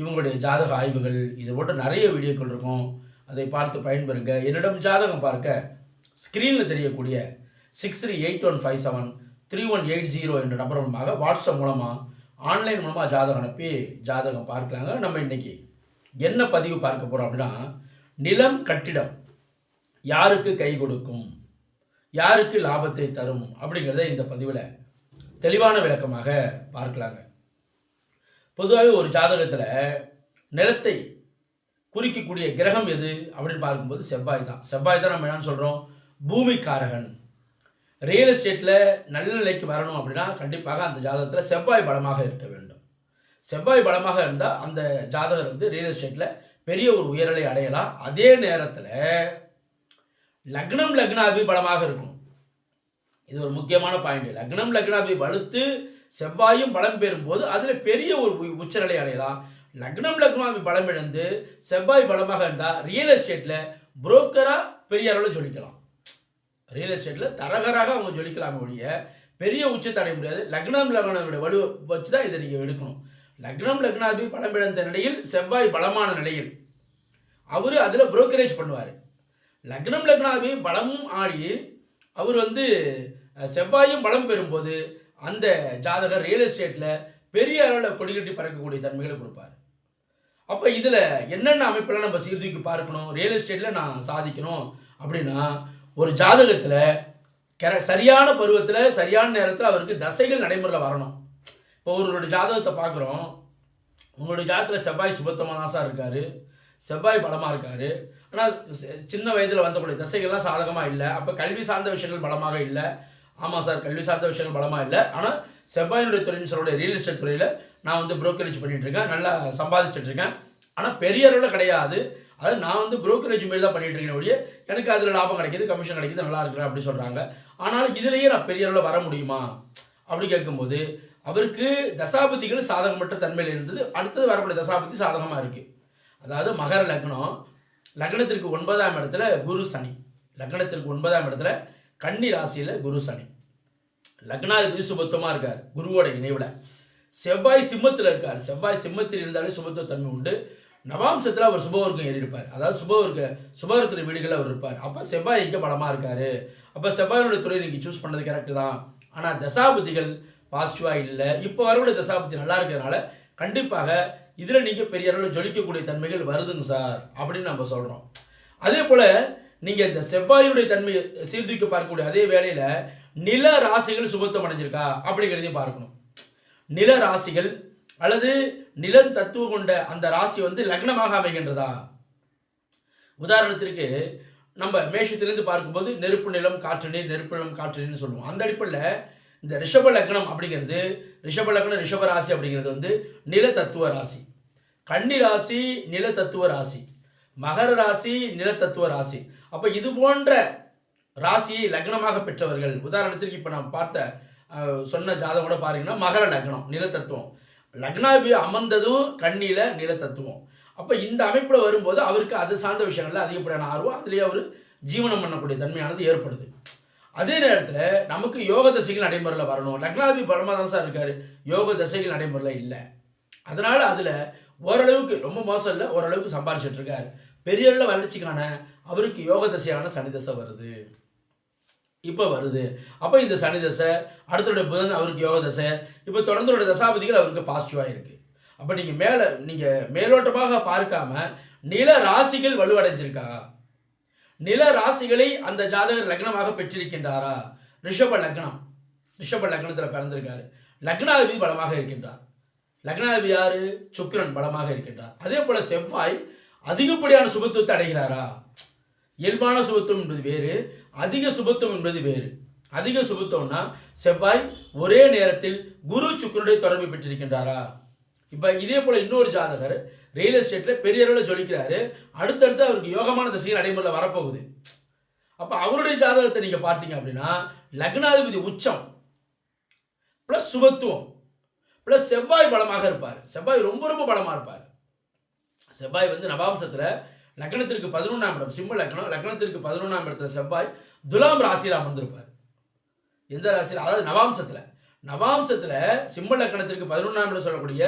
இவங்களுடைய ஜாதக ஆய்வுகள் இது போன்ற நிறைய வீடியோக்கள் இருக்கும். அதை பார்த்து பயன்பெறுங்க. என்னிடம் ஜாதகம் பார்க்க ஸ்க்ரீனில் தெரியக்கூடிய six three eight one five seven three one eight zero என்ற நம்பர் மூலமாக வாட்ஸ்அப் மூலமாக ஆன்லைன் மூலமாக ஜாதகம் அனுப்பி ஜாதகம் பார்க்கலாங்க. நம்ம இன்னைக்கு என்ன பதிவு பார்க்க போகிறோம் அப்படின்னா நிலம் கட்டிடம். யாருக்கு கை கொடுக்கும்? யாருக்கு லாபத்தை தரும்? அப்படிங்கிறத இந்த பதிவில் தெளிவான விளக்கமாக பார்க்கலாங்க. பொதுவாகவே ஒரு ஜாதகத்தில் நிலத்தை குறிக்கக்கூடிய கிரகம் எது அப்படின்னு பார்க்கும்போது செவ்வாய் தான். செவ்வாய் தான் நம்ம என்னன்னு சொல்கிறோம் பூமிக்காரகன். ரியல் எஸ்டேட்டில் நல்ல நிலைக்கு வரணும் அப்படின்னா கண்டிப்பாக அந்த ஜாதகத்தில் செவ்வாய் பலமாக இருக்க வேண்டும். செவ்வாய் பலமாக இருந்தால் அந்த ஜாதகர் வந்து ரியல் எஸ்டேட்டில் பெரிய ஒரு உயர்நிலை அடையலாம். அதே நேரத்தில் லக்னம் லக்னாபி பலமாக இருக்கும். இது ஒரு முக்கியமான பாயிண்ட் லக்னம் லக்னாபி வலுத்து செவ்வாயும் பலம் பெறும்போது அதில் பெரிய ஒரு உச்சநிலை அடையலாம். லக்னம் லக்னமாக பலம் இழந்து செவ்வாய் பலமாக இருந்தால் ரியல் எஸ்டேட்டில் புரோக்கராக பெரிய அளவில் ஜொலிக்கலாம். ரியல் எஸ்டேட்டில் தரகராக அவங்க ஜொலிக்கலாம் ஒழிய பெரிய உச்சத்தை அடைய முடியாது. லக்னம் லக்னோட வலு வச்சு தான் இதை நீங்கள் எடுக்கணும். லக்னம் லக்னாபி பலம் இழந்த நிலையில் செவ்வாய் பலமான நிலையில் அவர் அதில் புரோக்கரேஜ் பண்ணுவார். லக்னம் லக்னாபி பலமும் ஆடி அவர் வந்து செவ்வாயும் பலம் பெறும்போது அந்த ஜாதகர் ரியல் எஸ்டேட்டில் பெரிய அளவில் கொடிகட்டி பறக்கக்கூடிய தன்மைகளை கொடுப்பார். அப்போ இதில் என்னென்ன அமைப்பெல்லாம் நம்ம சீர்தூக்கி பார்க்கணும்? ரியல் எஸ்டேட்டில் நான் சாதிக்கணும் அப்படின்னா ஒரு ஜாதகத்தில் கர சரியான பருவத்தில் சரியான நேரத்தில் அவருக்கு தசைகள் நடைமுறையில் வரணும். இப்போ ஒருவருடைய ஜாதகத்தை பார்க்குறோம். உங்களுடைய ஜாதகத்தில் செவ்வாய் சுபத்தமாக தான் சார் இருக்கார். செவ்வாய் பலமாக இருக்கார். ஆனால் சின்ன வயதில் வந்தக்கூடிய தசைகள்லாம் சாதகமாக இல்லை. அப்போ கல்வி சார்ந்த விஷயங்கள் பலமாக இல்லை. ஆமாம் சார் கல்வி சார்ந்த விஷயங்கள் பலமாக இல்லை. ஆனால் செவ்வாயினுடைய துறைன்னு சொல்லுடைய ரியல் எஸ்டேட் துறையில் நான் வந்து புரோக்கரேஜ் பண்ணிகிட்டு இருக்கேன். நல்லா சம்பாதிச்சிட்டு இருக்கேன். ஆனால் பெரிய அளவில் கிடையாது. அதாவது நான் வந்து புரோக்கரேஜ் மாரி தான் பண்ணிட்டு இருக்கேன் ஒழிய எனக்கு அதில் லாபம் கிடைக்கிது கமிஷன் கிடைக்குது நல்லா இருக்கிறேன் அப்படி சொல்கிறாங்க ஆனாலும் இதுலேயே நான் பெரிய அளவில் வர முடியுமா? அப்படி கேட்கும்போது அவருக்கு தசாபதிகள் சாதகமற்ற தன்மையில் இருந்தது. அடுத்தது வரக்கூடிய தசாபதி சாதகமாக இருக்குது அதாவது மகர லக்னம் லக்னத்திற்கு ஒன்பதாம் இடத்துல குரு சனி. லக்னத்திற்கு ஒன்பதாம் இடத்துல கன்னி ராசியில் குரு சனி. லக்னாதிபதி சுபத்துவமாக இருக்கார். குருவோட இணைவில். செவ்வாய் சிம்மத்தில் இருக்கார். செவ்வாய் சிம்மத்தில் இருந்தாலே சுபத்துவ தன்மை உண்டு நவாம்சத்தில் அவர் சுபவர்க்கம் ஏறியிருப்பார். அதாவது சுபவர்க்க சுபவர்த்திர வீடுகளில் அவர் இருப்பார். அப்போ செவ்வாய் இங்கே பலமாக இருக்கார். அப்போ செவ்வாயினுடைய துறை நீங்கள் சூஸ் பண்ணது கரெக்டு தான். ஆனால் தசாபதிகள் பாசிட்டிவாக இல்லை. இப்போ வரக்கூடிய தசாபதி நல்லா இருக்கிறதுனால கண்டிப்பாக இதில் நீங்கள் பெரிய அளவில் ஜொலிக்கக்கூடிய தன்மைகள் வருதுங்க சார். அப்படின்னு நம்ம சொல்கிறோம் அதே போல் நீங்கள் இந்த செவ்வாயுடைய தன்மையை சீர்தூக்கி பார்க்கக்கூடிய அதே வேளையில் நில ராசிகள் சுபத்தம் அடைஞ்சிருக்கா அப்படிங்கிறதையும் பார்க்கணும். நில ராசிகள் அல்லது நிலம் தத்துவம் கொண்ட அந்த ராசி வந்து லக்னமாக அமைகின்றதா? உதாரணத்திற்கு நம்ம மேஷத்திலிருந்து பார்க்கும்போது நெருப்பு நிலம் காற்று நீர் நெருப்பு நிலம் காற்று நீர்னு சொல்லுவோம். அந்த அடிப்படையில் இந்த ரிஷப லக்னம் அப்படிங்கிறது ரிஷப லக்னம் ரிஷப ராசி அப்படிங்கிறது வந்து நில தத்துவ ராசி. கன்னி ராசி நில தத்துவ ராசி. மகர ராசி நிலத்தத்துவ ராசி. அப்போ இது போன்ற ராசியை லக்னமாக பெற்றவர்கள் உதாரணத்திற்கு இப்போ நான் பார்த்த சொன்ன ஜாதகம் கூட பாருங்கன்னா மகர லக்னம் நிலத்தத்துவம். லக்னாபி அமர்ந்ததும் கண்ணியில் நிலத்தத்துவம். அப்போ இந்த அமைப்பில் வரும்போது அவருக்கு அது சார்ந்த விஷயங்கள்ல அதிகப்படியான ஆர்வம் அதுலேயே அவர் ஜீவனம் பண்ணக்கூடிய தன்மையானது ஏற்படுது. அதே நேரத்தில் நமக்கு யோக தசைகள் நடைமுறையில் வரணும். லக்னாபி பலமாக தான் சார் இருக்கார். யோக தசைகள் நடைமுறையில் இல்லை. அதனால் அதில் ஓரளவுக்கு ரொம்ப மோசம் இல்லை ஓரளவுக்கு சம்பாரிச்சிட்ருக்காரு பெரிய அளவில் வளர்ச்சிக்கான அவருக்கு யோக தசையான சனி தசை வருது. இப்போ வருது. அப்போ இந்த சனி தசை அடுத்தோட புதன் அவருக்கு யோக தசை இப்போ தொடர்ந்தோட தசாபதிகள் அவருக்கு பாசிட்டிவாக இருக்குது அப்போ நீங்கள் மேலே நீங்கள் மேலோட்டமாக பார்க்காம நில ராசிகள் வலுவடைஞ்சிருக்கா? நில ராசிகளை அந்த ஜாதகர் லக்னமாக பெற்றிருக்கின்றாரா? ரிஷப லக்னம். ரிஷப லக்னத்தில் பிறந்திருக்காரு. லக்னாதிபதி பலமாக இருக்கின்றார். லக்னாதிபதி யாரு? சுக்கிரன் பலமாக இருக்கின்றார். அதே போல் செவ்வாய் அதிகப்படியான சுபத்துவத்தை அடைகிறாரா? இயல்பான சுபத்துவம் என்பது வேறு அதிக சுபத்துவம் என்பது வேறு. அதிக சுபத்துவம்னா செவ்வாய் ஒரே நேரத்தில் குரு சுக்கிரனுடைய தொடர்பு பெற்றிருக்கின்றாரா? இப்போ இதே போல் இன்னொரு ஜாதகர் ரியல் எஸ்டேட்டில் பெரிய அளவில் ஜொலிக்கிறாரு. அடுத்தடுத்து அவருக்கு யோகமான திசையில் நடைமுறையில் வரப்போகுது. அப்போ அவருடைய ஜாதகத்தை நீங்கள் பார்த்தீங்க அப்படின்னா லக்னாதிபதி உச்சம் ப்ளஸ் சுபத்துவம் ப்ளஸ் செவ்வாய் பலமாக இருப்பார். செவ்வாய் ரொம்ப ரொம்ப பலமாக இருப்பார். செவ்வாய் வந்து நவாம்சத்தில் லக்னத்திற்கு பதினொன்றாம் இடம் சிம்ம லக்னம். லக்னத்திற்கு பதினொன்றாம் இடத்துல செவ்வாய் துலாம் ராசியில் அமர்ந்திருப்பார். எந்த ராசியில்? அதாவது நவாம்சத்தில். நவாம்சத்தில் சிம்ம லக்கணத்திற்கு பதினொன்றாம் இடம் சொல்லக்கூடிய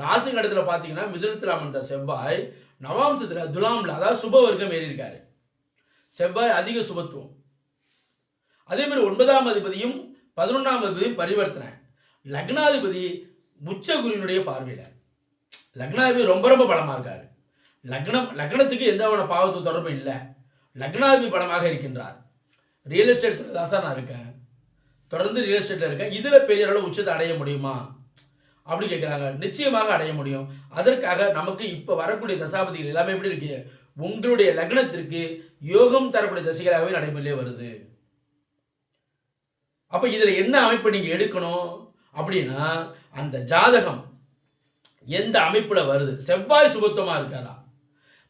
ராசி கடத்தில் பார்த்தீங்கன்னா மிதுனத்தில் அமர்ந்த செவ்வாய் நவாம்சத்தில் துலாமில் அதாவது சுப வர்க்கம் ஏறியிருக்காரு செவ்வாய் அதிக சுபத்துவம். அதே மாதிரி ஒன்பதாம் அதிபதியும் பதினொன்றாம் அதிபதியும் பரிவர்த்தனை. லக்னாதிபதி உச்ச குருவினுடைய பார்வையில். லக்னாதிபதி ரொம்ப ரொம்ப பலமாக இருக்கார். லக்னம் லக்னத்துக்கு எந்த வித பாவத்து தொடர்பும் இல்லை. லக்னாதிபதி பலமாக இருக்கின்றார். ரியல் எஸ்டேட் துறை தான் சார் நான் இருக்கேன். தொடர்ந்து ரியல் எஸ்டேட்டில் இருக்கேன். இதில் பெரிய அளவு உச்சத்தை அடைய முடியுமா? அப்படி கேட்குறாங்க நிச்சயமாக அடைய முடியும். அதற்காக நமக்கு இப்போ வரக்கூடிய தசாபதிகள் எல்லாமே எப்படி இருக்கு? உங்களுடைய லக்னத்திற்கு யோகம் தரக்கூடிய தசைகளாகவே நடைமுறையிலே வருது. அப்போ இதில் என்ன அமைப்பை நீங்கள் எடுக்கணும் அப்படின்னா அந்த ஜாதகம் எந்த அமைப்பில் வருது? செவ்வாய் சுபத்துவமாக இருக்காரா?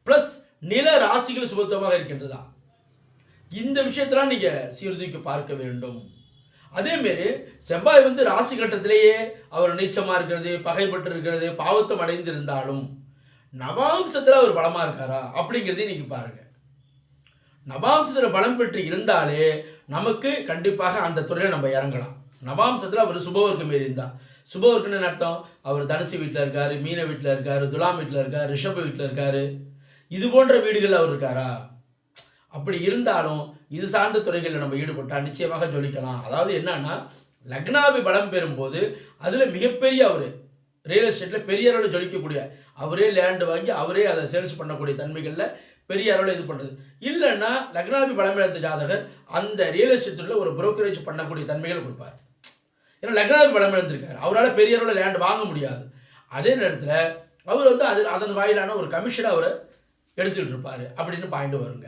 ப்ளஸ் நில ராசிகள் சுபத்துவமாக இருக்கின்றதா? இந்த விஷயத்தெல்லாம் நீங்கள் சீர்தூக்கி பார்க்க வேண்டும். அதேமாரி செவ்வாய் வந்து ராசி கட்டத்திலேயே அவர் நீச்சமாக இருக்கிறது பகைப்பட்டு இருக்கிறது பாவத்தம் அடைந்திருந்தாலும் நவாம்சத்தில் அவர் பலமாக இருக்காரா? அப்படிங்கிறதையும் நீங்கள் பாருங்கள் நவாம்சத்தில் பலம் பெற்று இருந்தாலே நமக்கு கண்டிப்பாக அந்த துறையில் நம்ம இறங்கலாம். நவாம்சத்தில் அவர் சுபவர்க்கம் மாரி இருந்தால் அர்த்தம்? அவர் தனுசு வீட்டில் இருக்கார் மீன வீட்டில் இருக்கார் துலாம் வீட்டில் இருக்கார் ரிஷப் வீட்டில் இருக்கார். இது போன்ற வீடுகளில் அவர் இருக்காரா? அப்படி இருந்தாலும் இது சார்ந்த துறைகளில் நம்ம ஈடுபட்டால் நிச்சயமாக ஜொலிக்கலாம். அதாவது என்னன்னா லக்னாபி பலம் பெறும்போது அதில் மிகப்பெரிய அவர் ரியல் எஸ்டேட்டில் பெரிய அளவில் ஜொலிக்கக்கூடிய அவரே லேண்டு வாங்கி அவரே அதை சேல்ஸ் பண்ணக்கூடிய தன்மைகளில் பெரிய அளவில் இது பண்ணுறது இல்லைன்னா லக்னாபி பலமிழந்த ஜாதகர் அந்த ரியல் எஸ்டேட்டில் ஒரு புரோக்கரேஜ் பண்ணக்கூடிய தன்மைகள் கொடுப்பார். ஏன்னா லக்னாபி பலம் இழந்திருக்காரு அவரால் பெரிய அளவில் லேண்ட் வாங்க முடியாது. அதே நேரத்தில் அவர் வந்து அது அதன் வாயிலான ஒரு கமிஷனை அவர் எடுத்துக்கிட்டு இருப்பார். அப்படின்னு பாயிண்ட் வருங்க.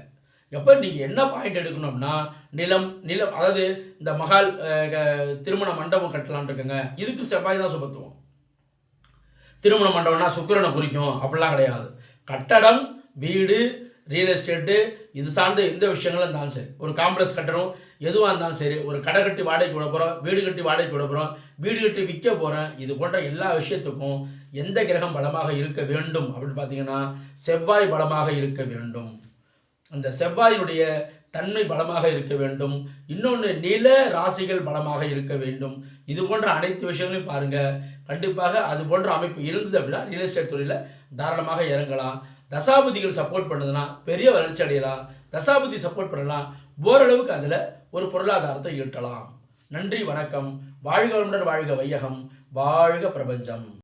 எப்போ நீங்கள் என்ன பாயிண்ட் எடுக்கணும்னா நிலம் நிலம் அதாவது இந்த மகால் க- திருமண மண்டபம் கட்டலான் இருக்குங்க. இதுக்கு செவ்வாய் தான் சுபத்துவம். திருமண மண்டபம்னா சுக்கிரனை குறிக்கும். அப்படிலாம் கிடையாது. கட்டடம் வீடு ரியல் எஸ்டேட்டு இது சார்ந்த எந்த விஷயங்களும் இருந்தாலும் சரி. ஒரு காம்ப்ளெக்ஸ் கட்டணும் எதுவாக இருந்தாலும் சரி. ஒரு கடை கட்டி வாடகைக்கு விட போகிறோம் வீடு கட்டி வாடகைக்கு விட போகிறோம் வீடு கட்டி விற்க போகிறேன் இது போன்ற எல்லா விஷயத்துக்கும் எந்த கிரகம் பலமாக இருக்க வேண்டும் அப்படின்னு பார்த்தீங்கன்னா செவ்வாய் பலமாக இருக்க வேண்டும். அந்த செவ்வாயினுடைய தன்மை பலமாக இருக்க வேண்டும். இன்னொன்று நில ராசிகள் பலமாக இருக்க வேண்டும். இது போன்ற அனைத்து விஷயங்களையும் பாருங்கள் கண்டிப்பாக அது போன்ற அமைப்பு இருந்தது அப்படின்னா ரியல் எஸ்டேட் துறையில் தாராளமாக இறங்கலாம். தசாபதிகள் சப்போர்ட் பண்ணுதுன்னா பெரிய வளர்ச்சி அடையலாம். தசாபதி சப்போர்ட் பண்ணலாம் ஓரளவுக்கு அதில் ஒரு பொருளாதாரத்தை ஈட்டலாம். நன்றி வணக்கம். வாழ்களுடன் வாழ்க வையகம். வாழ்க பிரபஞ்சம்.